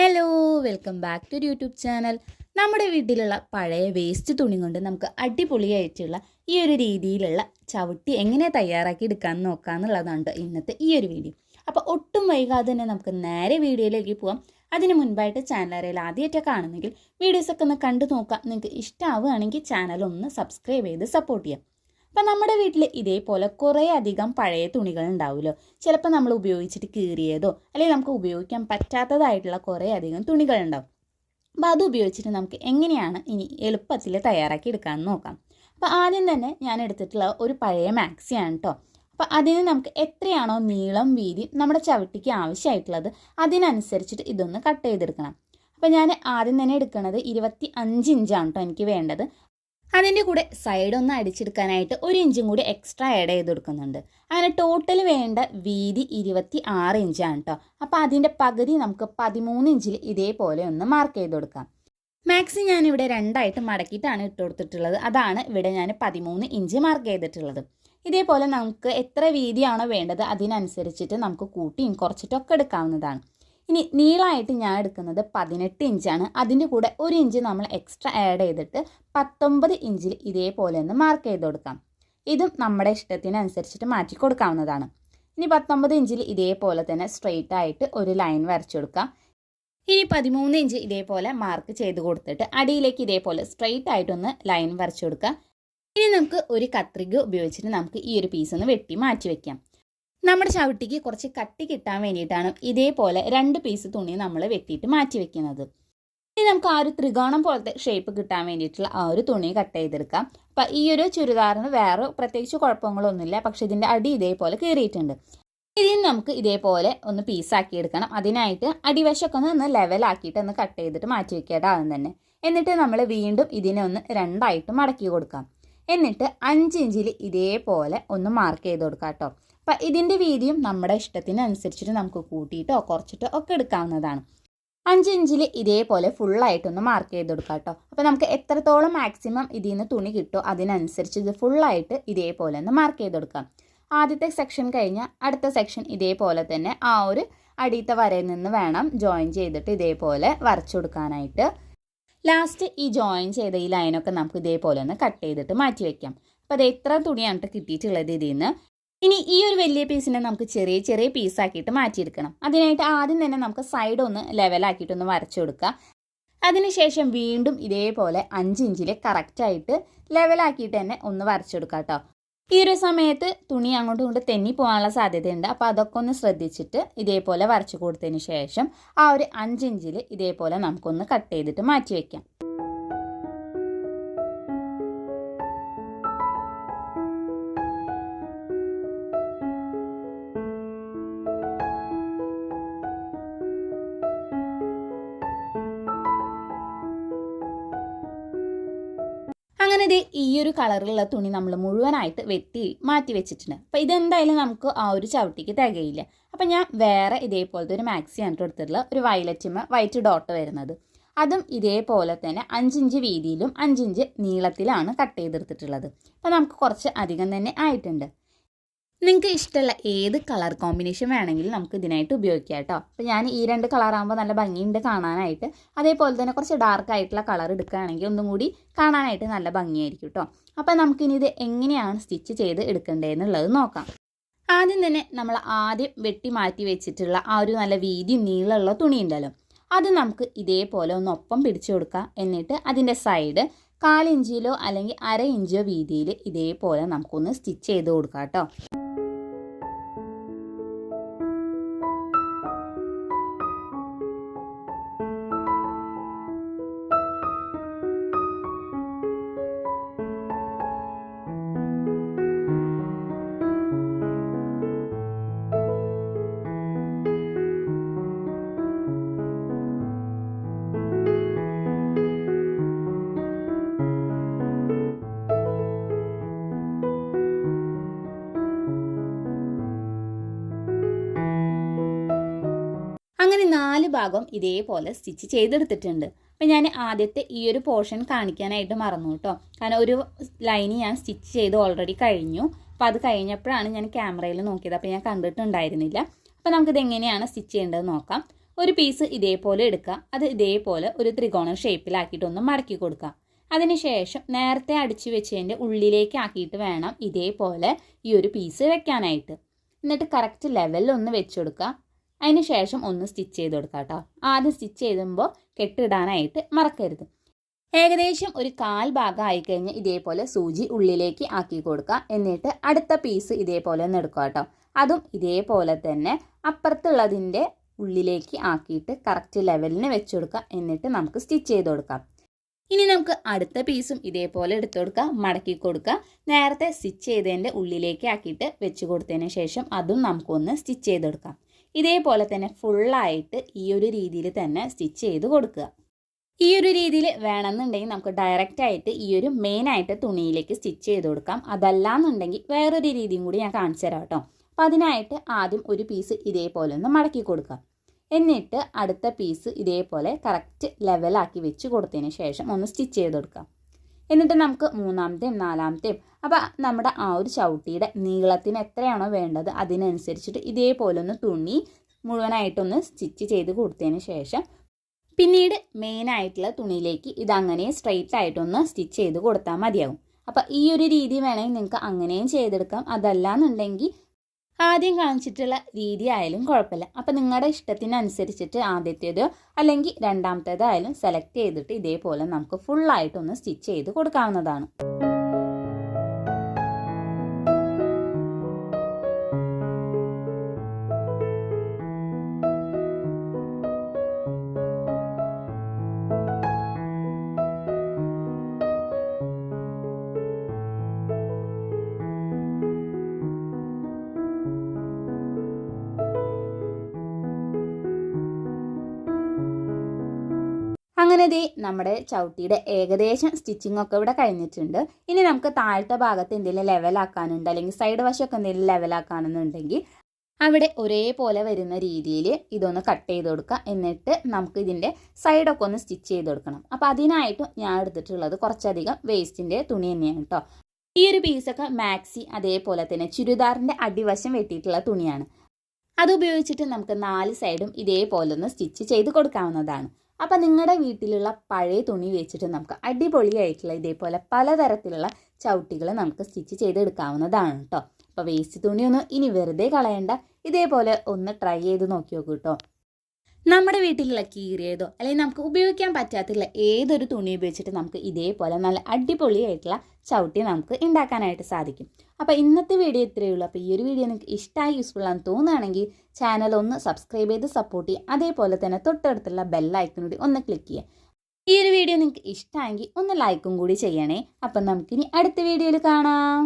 Hello welcome back to YouTube channel നമ്മുടെ വീട്ടിലുള്ള പഴയ വേസ്റ്റ് തുണി കൊണ്ട് നമുക്ക് അടിപൊളിയായിട്ടുള്ള ഈ ഒരു രീതിയിലുള്ള ചവിട്ടി എങ്ങനെ തയ്യാറാക്കി എടുക്കാമെന്ന് നോക്കാമെന്നുള്ളതാണ് ഇന്നത്തെ ഈ ഒരു വീഡിയോ അപ്പോൾ ഒട്ടും വൈകാതെ തന്നെ നമുക്ക് നേരെ വീഡിയോയിലേക്ക് പോവാം. അതിന് മുൻപായിട്ട് ചാനൽ അറിയാൽ ആദ്യമായിട്ട് കാണുന്നെങ്കിൽ വീഡിയോസൊക്കെ ഒന്ന് കണ്ടു നോക്കാം. നിങ്ങൾക്ക് ഇഷ്ടമാവുകയാണെങ്കിൽ ചാനൽ ഒന്ന് സബ്സ്ക്രൈബ് ചെയ്ത് സപ്പോർട്ട് ചെയ്യാം. അപ്പം നമ്മുടെ വീട്ടിൽ ഇതേപോലെ കുറേ അധികം പഴയ തുണികൾ ഉണ്ടാവുമല്ലോ ചിലപ്പോൾ നമ്മൾ ഉപയോഗിച്ചിട്ട് കീറിയതോ അല്ലെങ്കിൽ നമുക്ക് ഉപയോഗിക്കാൻ പറ്റാത്തതായിട്ടുള്ള കുറേ അധികം തുണികൾ ഉണ്ടാവും. അപ്പോൾ അത് ഉപയോഗിച്ചിട്ട് നമുക്ക് എങ്ങനെയാണ് ഇനി എളുപ്പത്തിൽ തയ്യാറാക്കി എടുക്കാമെന്ന് നോക്കാം. അപ്പോൾ ആദ്യം തന്നെ ഞാൻ എടുത്തിട്ടുള്ള ഒരു പഴയ മാക്സിയാണ് കേട്ടോ അപ്പോൾ അതിന് നമുക്ക് എത്രയാണോ നീളം വീതി നമ്മുടെ ചവിട്ടിക്ക് ആവശ്യമായിട്ടുള്ളത് അതിനനുസരിച്ചിട്ട് ഇതൊന്ന് കട്ട് ചെയ്തെടുക്കണം. അപ്പോൾ ഞാൻ ആദ്യം തന്നെ എടുക്കുന്നത് ഇരുപത്തി അഞ്ച് ഇഞ്ചാണ് കേട്ടോ എനിക്ക് വേണ്ടത്. അതിന്റെ കൂടെ സൈഡ് ഒന്ന് അടിച്ചെടുക്കാനായിട്ട് ഒരു ഇഞ്ചും കൂടി എക്സ്ട്രാ ആഡ് ചെയ്ത് കൊടുക്കുന്നുണ്ട് അങ്ങനെ ടോട്ടൽ വേണ്ട വീതി ഇരുപത്തി ആറ് ഇഞ്ചാണ് കേട്ടോ അപ്പോൾ അതിന്റെ പകുതി നമുക്ക് പതിമൂന്ന് ഇഞ്ചിൽ ഇതേപോലെ ഒന്ന് മാർക്ക് ചെയ്ത് കൊടുക്കാം മാക്സി ഞാനിവിടെ രണ്ടായിട്ട് മടക്കിയിട്ടാണ് ഇട്ട് കൊടുത്തിട്ടുള്ളത്. അതാണ് ഇവിടെ ഞാൻ പതിമൂന്ന് ഇഞ്ച് മാർക്ക് ചെയ്തിട്ടുള്ളത്. ഇതേപോലെ നമുക്ക് എത്ര വീതിയാണോ വേണ്ടത് അതിനനുസരിച്ചിട്ട് നമുക്ക് കൂട്ടിയും കുറച്ചിട്ടൊക്കെ എടുക്കാവുന്നതാണ്. ഇനി നീളമായിട്ട് ഞാൻ എടുക്കുന്നത് പതിനെട്ട് ഇഞ്ചാണ്. അതിന്റെ കൂടെ ഒരു ഇഞ്ച് നമ്മൾ എക്സ്ട്രാ ആഡ് ചെയ്തിട്ട് പത്തൊമ്പത് ഇഞ്ചിൽ ഇതേപോലെ ഒന്ന് മാർക്ക് ചെയ്ത് കൊടുക്കാം. ഇതും നമ്മുടെ ഇഷ്ടത്തിനനുസരിച്ചിട്ട് മാറ്റി കൊടുക്കാവുന്നതാണ്. ഇനി പത്തൊമ്പത് ഇഞ്ചിൽ ഇതേപോലെ തന്നെ സ്ട്രെയിറ്റ് ആയിട്ട് ഒരു ലൈൻ വരച്ചു കൊടുക്കാം. ഇനി പതിമൂന്ന് ഇഞ്ച് ഇതേപോലെ മാർക്ക് ചെയ്ത് കൊടുത്തിട്ട് അടിയിലേക്ക് ഇതേപോലെ സ്ട്രെയിറ്റ് ആയിട്ടൊന്ന് ലൈൻ വരച്ചു കൊടുക്കാം. ഇനി നമുക്ക് ഒരു കത്രിക ഉപയോഗിച്ചിട്ട് നമുക്ക് ഈ ഒരു പീസ് ഒന്ന് വെട്ടി മാറ്റി വെക്കാം. നമ്മുടെ ചവിട്ടിക്ക് കുറച്ച് കട്ടി കിട്ടാൻ വേണ്ടിയിട്ടാണ് ഇതേപോലെ രണ്ട് പീസ് തുണി നമ്മൾ വെട്ടിയിട്ട് മാറ്റി വെക്കുന്നത്. ഇനി നമുക്ക് ആ ഒരു ത്രികോണം പോലത്തെ ഷേപ്പ് കിട്ടാൻ വേണ്ടിയിട്ടുള്ള ആ ഒരു തുണി കട്ട് ചെയ്തെടുക്കാം. അപ്പം ഈ ഒരു ചുരിദാറിന് വേറെ പ്രത്യേകിച്ച് കുഴപ്പങ്ങളൊന്നുമില്ല. പക്ഷെ ഇതിന്റെ അടി ഇതേപോലെ കയറിയിട്ടുണ്ട് ഇതിന് നമുക്ക് ഇതേപോലെ ഒന്ന് പീസാക്കി എടുക്കണം. അതിനായിട്ട് അടിവശമൊക്കെ ഒന്ന് ഒന്ന് ലെവലാക്കിയിട്ട് ഒന്ന് കട്ട് ചെയ്തിട്ട് മാറ്റി വെക്കേണ്ട ആദ്യം തന്നെ. എന്നിട്ട് നമ്മൾ വീണ്ടും ഇതിനെ ഒന്ന് രണ്ടായിട്ട് മടക്കി കൊടുക്കാം. എന്നിട്ട് അഞ്ച് ഇഞ്ചിൽ ഇതേപോലെ ഒന്ന് മാർക്ക് ചെയ്ത് കൊടുക്കാം കേട്ടോ. അപ്പം ഇതിന്റെ വീതിയും നമ്മുടെ ഇഷ്ടത്തിനനുസരിച്ചിട്ട് നമുക്ക് കൂട്ടിയിട്ടോ കുറച്ചിട്ടോ ഒക്കെ എടുക്കാവുന്നതാണ്. അഞ്ച് ഇഞ്ചിൽ ഇതേപോലെ ഫുള്ളായിട്ടൊന്ന് മാർക്ക് ചെയ്ത് കൊടുക്കാം കേട്ടോ അപ്പോൾ നമുക്ക് എത്രത്തോളം മാക്സിമം ഇതിൽ നിന്ന് തുണി കിട്ടുമോ അതിനനുസരിച്ച് ഇത് ഫുള്ളായിട്ട് ഇതേപോലെ ഒന്ന് മാർക്ക് ചെയ്ത് കൊടുക്കാം. ആദ്യത്തെ സെക്ഷൻ കഴിഞ്ഞാൽ അടുത്ത സെക്ഷൻ ഇതേപോലെ തന്നെ ആ ഒരു അടിയത്തെ വരയിൽ നിന്ന് വേണം ജോയിൻ ചെയ്തിട്ട് ഇതേപോലെ വരച്ചു കൊടുക്കാനായിട്ട്. ലാസ്റ്റ് ഈ ജോയിൻ ചെയ്ത ഈ ലൈനൊക്കെ നമുക്ക് ഇതേപോലെ ഒന്ന് കട്ട് ചെയ്തിട്ട് മാറ്റി വയ്ക്കാം അപ്പോൾ അത് എത്ര തുണിയാണ് കിട്ടിയിട്ടുള്ളത് ഇതിൽ നിന്ന് ഇനി ഈ ഒരു വലിയ പീസിനെ നമുക്ക് ചെറിയ ചെറിയ പീസാക്കിയിട്ട് മാറ്റിയെടുക്കണം. അതിനായിട്ട് ആദ്യം തന്നെ നമുക്ക് സൈഡ് ഒന്ന് ലെവലാക്കിയിട്ടൊന്ന് വരച്ചു കൊടുക്കുക. അതിനുശേഷം വീണ്ടും ഇതേപോലെ അഞ്ച് ഇഞ്ചിൽ കറക്റ്റായിട്ട് ലെവലാക്കിയിട്ട് തന്നെ ഒന്ന് വരച്ചെടുക്കാം കേട്ടോ. ഈ ഒരു സമയത്ത് തുണി അങ്ങോട്ടും ഇങ്ങോട്ടും തെന്നി പോകാനുള്ള സാധ്യതയുണ്ട്. അപ്പോൾ അതൊക്കെ ഒന്ന് ശ്രദ്ധിച്ചിട്ട് ഇതേപോലെ വരച്ചു കൊടുത്തതിന് ശേഷം ആ ഒരു അഞ്ചിഞ്ചിൽ ഇതേപോലെ നമുക്കൊന്ന് കട്ട് ചെയ്തിട്ട് മാറ്റി വയ്ക്കാം അങ്ങനെ ഇത് ഈ ഒരു കളറിലുള്ള തുണി നമ്മൾ മുഴുവനായിട്ട് വെട്ടി മാറ്റി വെച്ചിട്ടുണ്ട്. അപ്പോൾ ഇതെന്തായാലും നമുക്ക് ആ ഒരു ചവിട്ടിക്ക് തികയില്ല. അപ്പം ഞാൻ വേറെ ഇതേപോലത്തെ ഒരു മാക്സി മാക്സിയാണ് എടുത്തിട്ടുള്ള ഒരു വയലറ്റിമ വൈറ്റ് ഡോട്ട് വരുന്നത്. അതും ഇതേപോലെ തന്നെ അഞ്ചിഞ്ച് വീതിയിലും അഞ്ചിഞ്ച് നീളത്തിലാണ് കട്ട് ചെയ്തെടുത്തിട്ടുള്ളത്. അപ്പോൾ നമുക്ക് കുറച്ച് അധികം തന്നെ ആയിട്ടുണ്ട്. നിങ്ങൾക്ക് ഇഷ്ടമുള്ള ഏത് കളർ കോമ്പിനേഷൻ വേണമെങ്കിലും നമുക്ക് ഇതിനായിട്ട് ഉപയോഗിക്കാം കേട്ടോ. അപ്പോൾ ഞാൻ ഈ രണ്ട് കളറാകുമ്പോൾ നല്ല ഭംഗിയുണ്ട് കാണാനായിട്ട്. അതേപോലെ തന്നെ കുറച്ച് ഡാർക്ക് ആയിട്ടുള്ള കളർ എടുക്കുകയാണെങ്കിൽ ഒന്നും കൂടി കാണാനായിട്ട് നല്ല ഭംഗിയായിരിക്കും കേട്ടോ. അപ്പോൾ നമുക്കിനി ഇത് എങ്ങനെയാണ് സ്റ്റിച്ച് ചെയ്ത് എടുക്കേണ്ടതെന്നുള്ളത് നോക്കാം. ആദ്യം തന്നെ നമ്മൾ ആദ്യം വെട്ടി മാറ്റി വെച്ചിട്ടുള്ള ആ ഒരു നല്ല വീതി നീളമുള്ള തുണി ഉണ്ടല്ലോ. അത് നമുക്ക് ഇതേപോലെ ഒന്ന് ഒപ്പം പിടിച്ചു കൊടുക്കാം. എന്നിട്ട് അതിന്റെ സൈഡ് കാലിഞ്ചിയിലോ അല്ലെങ്കിൽ അര ഇഞ്ചോ വീതിയിൽ ഇതേപോലെ നമുക്കൊന്ന് സ്റ്റിച്ച് ചെയ്ത് കൊടുക്കാം കേട്ടോ. അങ്ങനെ നാല് ഭാഗം ഇതേപോലെ സ്റ്റിച്ച് ചെയ്തെടുത്തിട്ടുണ്ട്. അപ്പം ഞാൻ ആദ്യത്തെ ഈ ഒരു പോർഷൻ കാണിക്കാനായിട്ട് മറന്നു കേട്ടോ. കാരണം ഒരു ലൈന് ഞാൻ സ്റ്റിച്ച് ചെയ്ത് ഓൾറെഡി കഴിഞ്ഞു. അപ്പോൾ അത് കഴിഞ്ഞപ്പോഴാണ് ഞാൻ ക്യാമറയിൽ നോക്കിയത്. അപ്പോൾ ഞാൻ കണ്ടിട്ടുണ്ടായിരുന്നില്ല. അപ്പോൾ നമുക്കിത് എങ്ങനെയാണ് സ്റ്റിച്ച് ചെയ്യേണ്ടത് നോക്കാം. ഒരു പീസ് ഇതേപോലെ എടുക്കുക. അത് ഇതേപോലെ ഒരു ത്രികോണ ഷേപ്പിലാക്കിയിട്ടൊന്ന് മടക്കി കൊടുക്കുക. അതിനുശേഷം നേരത്തെ അടിച്ചു വെച്ചതിന്റെ ഉള്ളിലേക്ക് ആക്കിയിട്ട് വേണം ഇതേപോലെ ഈ ഒരു പീസ് വെക്കാനായിട്ട്. എന്നിട്ട് കറക്റ്റ് ലെവലിൽ ഒന്ന് വെച്ച് കൊടുക്കുക. അതിന് ശേഷം ഒന്ന് സ്റ്റിച്ച് ചെയ്ത് കൊടുക്കാം കേട്ടോ. ആദ്യം സ്റ്റിച്ച് ചെയ്യുമ്പോൾ കെട്ടിടാനായിട്ട് മറക്കരുത്. ഏകദേശം ഒരു കാൽ ഭാഗം ആയിക്കഴിഞ്ഞ് ഇതേപോലെ സൂചി ഉള്ളിലേക്ക് ആക്കി കൊടുക്കുക എന്നിട്ട് അടുത്ത പീസ് ഇതേപോലെ ഒന്ന് എടുക്കുക കേട്ടോ. അതും ഇതേപോലെ തന്നെ അപ്പുറത്തുള്ളതിന്റെ ഉള്ളിലേക്ക് ആക്കിയിട്ട് കറക്റ്റ് ലെവലിന് വെച്ച് കൊടുക്കുക എന്നിട്ട് നമുക്ക് സ്റ്റിച്ച് ചെയ്ത് കൊടുക്കാം. ഇനി നമുക്ക് അടുത്ത പീസും ഇതേപോലെ എടുത്തു കൊടുക്കുക മടക്കി കൊടുക്കുക നേരത്തെ സ്റ്റിച്ച് ചെയ്തതിന്റെ ഉള്ളിലേക്ക് ആക്കിയിട്ട് വെച്ച് കൊടുത്തതിന് ശേഷം അതും നമുക്കൊന്ന് സ്റ്റിച്ച് ചെയ്തെടുക്കാം ഇതേപോലെ തന്നെ ഫുള്ളായിട്ട് ഈ ഒരു രീതിയിൽ തന്നെ സ്റ്റിച്ച് ചെയ്ത് കൊടുക്കുക. ഈ ഒരു രീതിയിൽ വേണമെന്നുണ്ടെങ്കിൽ നമുക്ക് ഡയറക്റ്റ് ആയിട്ട് ഈ ഒരു മെയിനായിട്ട് തുണിയിലേക്ക് സ്റ്റിച്ച് ചെയ്ത് കൊടുക്കാം. അതല്ലാന്നുണ്ടെങ്കിൽ വേറൊരു രീതിയും കൂടി ഞാൻ കാണിച്ചു തരാം കേട്ടോ. അപ്പോൾ അതിനായിട്ട് ആദ്യം ഒരു പീസ് ഇതേപോലെ ഒന്ന് മടക്കി കൊടുക്കാം എന്നിട്ട് അടുത്ത പീസ് ഇതേപോലെ കറക്റ്റ് ലെവലാക്കി വെച്ച് കൊടുത്തതിന് ശേഷം ഒന്ന് സ്റ്റിച്ച് ചെയ്ത് കൊടുക്കാം എന്നിട്ട് നമുക്ക് മൂന്നാമത്തെയും നാലാമത്തെയും. അപ്പോൾ നമ്മുടെ ആ ഒരു ചവിട്ടിയുടെ നീളത്തിന് എത്രയാണോ വേണ്ടത് അതിനനുസരിച്ചിട്ട് ഇതേപോലെ ഒന്ന് തുണി മുഴുവനായിട്ടൊന്ന് സ്റ്റിച്ച് ചെയ്ത് കൊടുത്തതിന് ശേഷം പിന്നീട് മെയിനായിട്ടുള്ള തുണിയിലേക്ക് ഇതങ്ങനെ സ്ട്രെയിറ്റ് ആയിട്ടൊന്ന് സ്റ്റിച്ച് ചെയ്ത് കൊടുത്താൽ മതിയാവും. അപ്പോൾ ഈ ഒരു രീതി വേണമെങ്കിൽ നിങ്ങൾക്ക് അങ്ങനെയും ചെയ്തെടുക്കാം. അതല്ലാന്നുണ്ടെങ്കിൽ ആദ്യം കാണിച്ചിട്ടുള്ള രീതി ആയാലും കുഴപ്പമില്ല. അപ്പം നിങ്ങളുടെ ഇഷ്ടത്തിനനുസരിച്ചിട്ട് ആദ്യത്തേതോ അല്ലെങ്കിൽ രണ്ടാമത്തേതോ ആയാലും സെലക്ട് ചെയ്തിട്ട് ഇതേപോലെ നമുക്ക് ഫുള്ളായിട്ടൊന്ന് സ്റ്റിച്ച് ചെയ്ത് കൊടുക്കാവുന്നതാണ്. അങ്ങനെ ദേ നമ്മുടെ ചവിട്ടിയുടെ ഏകദേശം സ്റ്റിച്ചിങ് ഒക്കെ ഇവിടെ കഴിഞ്ഞിട്ടുണ്ട്. ഇനി നമുക്ക് താഴത്തെ ഭാഗത്ത് എന്തെങ്കിലും ലെവലാക്കാനുണ്ട് അല്ലെങ്കിൽ സൈഡ് വശമൊക്കെ എന്തെങ്കിലും ലെവലാക്കാനെന്നുണ്ടെങ്കിൽ അവിടെ ഒരേപോലെ വരുന്ന രീതിയിൽ ഇതൊന്ന് കട്ട് ചെയ്ത് കൊടുക്കുക. എന്നിട്ട് നമുക്ക് ഇതിന്റെ സൈഡൊക്കെ ഒന്ന് സ്റ്റിച്ച് ചെയ്ത് കൊടുക്കണം. അപ്പോൾ അതിനായിട്ട് ഞാൻ എടുത്തിട്ടുള്ളത് കുറച്ചധികം വേസ്റ്റിന്റെ തുണി തന്നെയാണ് കേട്ടോ ഈ ഒരു പീസൊക്കെ മാക്സി അതേപോലെ തന്നെ ചുരിദാറിന്റെ അടിവശം വെട്ടിയിട്ടുള്ള തുണിയാണ്. അത് ഉപയോഗിച്ചിട്ട് നമുക്ക് നാല് സൈഡും ഇതേപോലെ ഒന്ന് സ്റ്റിച്ച് ചെയ്ത് കൊടുക്കാവുന്നതാണ്. അപ്പം നിങ്ങളുടെ വീട്ടിലുള്ള പഴയ തുണി വെച്ചിട്ട് നമുക്ക് അടിപൊളിയായിട്ടുള്ള ഇതേപോലെ പലതരത്തിലുള്ള ചവിട്ടികൾ നമുക്ക് സ്റ്റിച്ച് ചെയ്തെടുക്കാവുന്നതാണ് കേട്ടോ അപ്പോൾ വേസ്റ്റ് തുണിയൊന്നും ഇനി വെറുതെ കളയണ്ട. ഇതേപോലെ ഒന്ന് ട്രൈ ചെയ്ത് നോക്കി നോക്കൂ കേട്ടോ നമ്മുടെ വീട്ടിലുള്ള കീറിയതോ അല്ലെങ്കിൽ നമുക്ക് ഉപയോഗിക്കാൻ പറ്റാത്തുള്ള ഏതൊരു തുണി ഉപയോഗിച്ചിട്ട് നമുക്ക് ഇതേപോലെ നല്ല അടിപൊളിയായിട്ടുള്ള ചവിട്ടി നമുക്ക് ഉണ്ടാക്കാനായിട്ട് സാധിക്കും. അപ്പോൾ ഇന്നത്തെ വീഡിയോ ഇത്രയേ ഉള്ളൂ. അപ്പോൾ ഈ ഒരു വീഡിയോ നിങ്ങൾക്ക് ഇഷ്ടമായി യൂസ്ഫുൾ ആണെന്ന് തോന്നുകയാണെങ്കിൽ ചാനൽ ഒന്ന് സബ്സ്ക്രൈബ് ചെയ്ത് സപ്പോർട്ട് ചെയ്യുക. അതേപോലെ തന്നെ തൊട്ടടുത്തുള്ള ബെല്ലൈക്കൺ കൂടി ഒന്ന് ക്ലിക്ക് ചെയ്യുക. ഈ ഒരു വീഡിയോ നിങ്ങൾക്ക് ഇഷ്ടമായെങ്കിൽ ഒന്ന് ലൈക്കും കൂടി ചെയ്യണേ. അപ്പം നമുക്കിനി അടുത്ത വീഡിയോയിൽ കാണാം.